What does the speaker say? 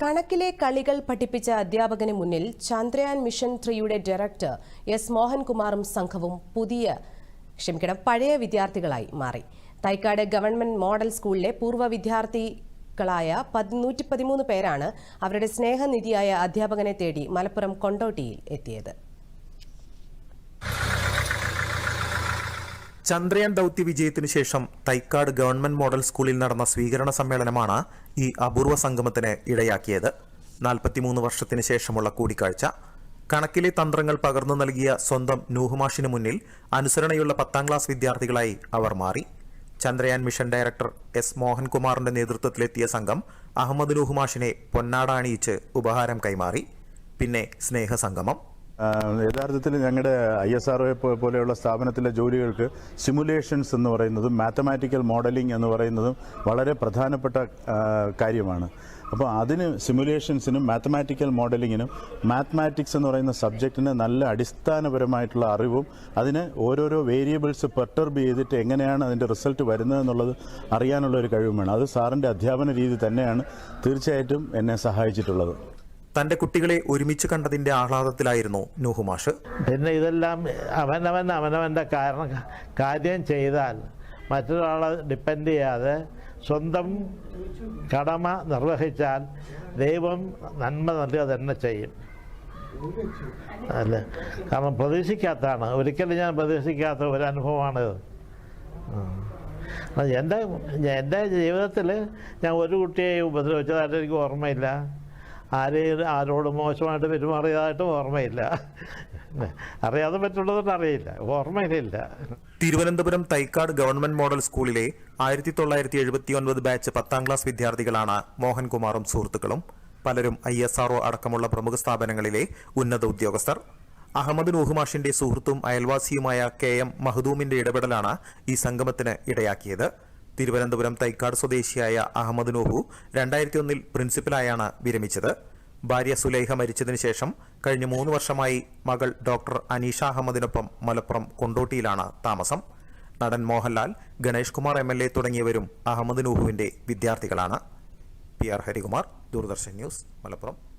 കണക്കിലെ കളികൾ പഠിപ്പിച്ച അധ്യാപകന് മുന്നിൽ ചന്ദ്രയാൻ മിഷൻ ത്രീയുടെ ഡയറക്ടർ എസ് മോഹൻകുമാറും സംഘവും പുതിയ ക്ഷമിക്കണം പഴയ വിദ്യാർത്ഥികളായി മാറി. തൈക്കാട് ഗവൺമെന്റ് മോഡൽ സ്കൂളിലെ പൂർവ വിദ്യാർത്ഥികളായ നൂറ്റി പതിമൂന്ന് പേരാണ് അവരുടെ സ്നേഹനിധിയായ അധ്യാപകനെ തേടി മലപ്പുറം കൊണ്ടോട്ടിയിൽ എത്തിയത്. ചന്ദ്രയാൻ ദൗത്യ വിജയത്തിനു ശേഷം തൈക്കാട് ഗവൺമെന്റ് മോഡൽ സ്കൂളിൽ നടന്ന സ്വീകരണ സമ്മേളനമാണ് ഈ അപൂർവ സംഗമത്തിന് ഇടയാക്കിയത്. നാൽപ്പത്തിമൂന്ന് വർഷത്തിന് ശേഷമുള്ള കൂടിക്കാഴ്ച. കണക്കിലെ തന്ത്രങ്ങൾ പകർന്നു നൽകിയ സ്വന്തം നൂഹുമാഷിന് മുന്നിൽ അനുസരണയുള്ള പത്താം ക്ലാസ് വിദ്യാർത്ഥികളായി അവർ മാറി. ചന്ദ്രയാൻ മിഷൻ ഡയറക്ടർ എസ് മോഹൻകുമാറിന്റെ നേതൃത്വത്തിലെത്തിയ സംഘം അഹമ്മദ് നൂഹുമാഷിനെ പൊന്നാട അണിയിച്ച് ഉപഹാരം കൈമാറി. പിന്നെ സ്നേഹസംഗമം. യഥാർത്ഥത്തിൽ ഞങ്ങളുടെ ഐ എസ് ആർ പോലെയുള്ള സ്ഥാപനത്തിലെ ജോലികൾക്ക് സിമുലേഷൻസ് എന്ന് പറയുന്നതും മാത്തമാറ്റിക്കൽ മോഡലിംഗ് എന്ന് പറയുന്നതും വളരെ പ്രധാനപ്പെട്ട കാര്യമാണ്. അപ്പോൾ അതിന് സിമുലേഷൻസിനും മാത്തമാറ്റിക്കൽ മോഡലിങ്ങിനും മാത്തമാറ്റിക്സ് എന്ന് പറയുന്ന സബ്ജക്റ്റിന് നല്ല അടിസ്ഥാനപരമായിട്ടുള്ള അറിവും അതിന് ഓരോരോ വേരിയബിൾസ് പെർട്ടർബ് ചെയ്തിട്ട് എങ്ങനെയാണ് അതിന്റെ റിസൾട്ട് വരുന്നത് എന്നുള്ളത് അറിയാനുള്ള ഒരു കഴിവും വേണം അത് സാറിന്റെ അധ്യാപന രീതി തന്നെയാണ് തീർച്ചയായിട്ടും എന്നെ സഹായിച്ചിട്ടുള്ളത്. തന്റെ കുട്ടികളെ ഒരുമിച്ച് കണ്ടതിന്റെ ആഹ്ലാദത്തിലായിരുന്നു നൂഹുമാഷ് പിന്നെ ഇതെല്ലാം അവനവൻ അവനവന്റെ കാരണം കാര്യം ചെയ്താൽ മറ്റൊരാളെ ഡിപ്പെൻഡ് ചെയ്യാതെ സ്വന്തം കടമ നിർവഹിച്ചാൽ ദൈവം നന്മ നൽകുക തന്നെ ചെയ്യും. അല്ലേ? കാരണം പ്രതീക്ഷിക്കാത്തതാണ്. ഒരിക്കലും ഞാൻ പ്രതീക്ഷിക്കാത്ത ഒരു അനുഭവമാണിത് എന്റെ എന്റെ ജീവിതത്തിൽ ഞാൻ ഒരു കുട്ടിയെ ഉപദ്രവിച്ചതായിട്ട് എനിക്ക് ഓർമ്മയില്ല. ആരെയും ആരോട് മോശമായിട്ട് പെരുമാറിയതായിട്ടും ഓർമ്മയില്ല. അറിയാതെ പറ്റുള്ളതുകൊണ്ട് അറിയില്ല. ഓർമ്മയിലില്ല. തിരുവനന്തപുരം തൈക്കാട് ഗവൺമെന്റ് മോഡൽ സ്കൂളിലെ ആയിരത്തി തൊള്ളായിരത്തി എഴുപത്തി ഒൻപത് ബാച്ച് പത്താം ക്ലാസ് വിദ്യാർത്ഥികളാണ് മോഹൻകുമാറും സുഹൃത്തുക്കളും. പലരും ഐ എസ് ആർഒ അടക്കമുള്ള പ്രമുഖ സ്ഥാപനങ്ങളിലെ ഉന്നത ഉദ്യോഗസ്ഥർ. അഹമ്മദ് നൂഹുമാഷിന്റെ സുഹൃത്തും അയൽവാസിയുമായ കെ എം മഹദൂമിന്റെ ഇടപെടലാണ് ഈ സംഗമത്തിന് ഇടയാക്കിയത്. തിരുവനന്തപുരം തൈക്കാട് സ്വദേശിയായ അഹമ്മദ് നോഹു രണ്ടായിരത്തി ഒന്നിൽ പ്രിൻസിപ്പലായാണ് വിരമിച്ചത്. ഭാര്യ സുലൈഹ മരിച്ചതിനു ശേഷം കഴിഞ്ഞ മൂന്ന് വർഷമായി മകൾ ഡോക്ടർ അനീഷ അഹമ്മദിനൊപ്പം മലപ്പുറം കൊണ്ടോട്ടിയിലാണ് താമസം. നടൻ Mohanlal Ganesh Kumar M L A തുടങ്ങിയവരും അഹമ്മദ് നൂഹുവിന്റെ വിദ്യാർത്ഥികളാണ്. P R Harikumar Doordarshan news Malappuram.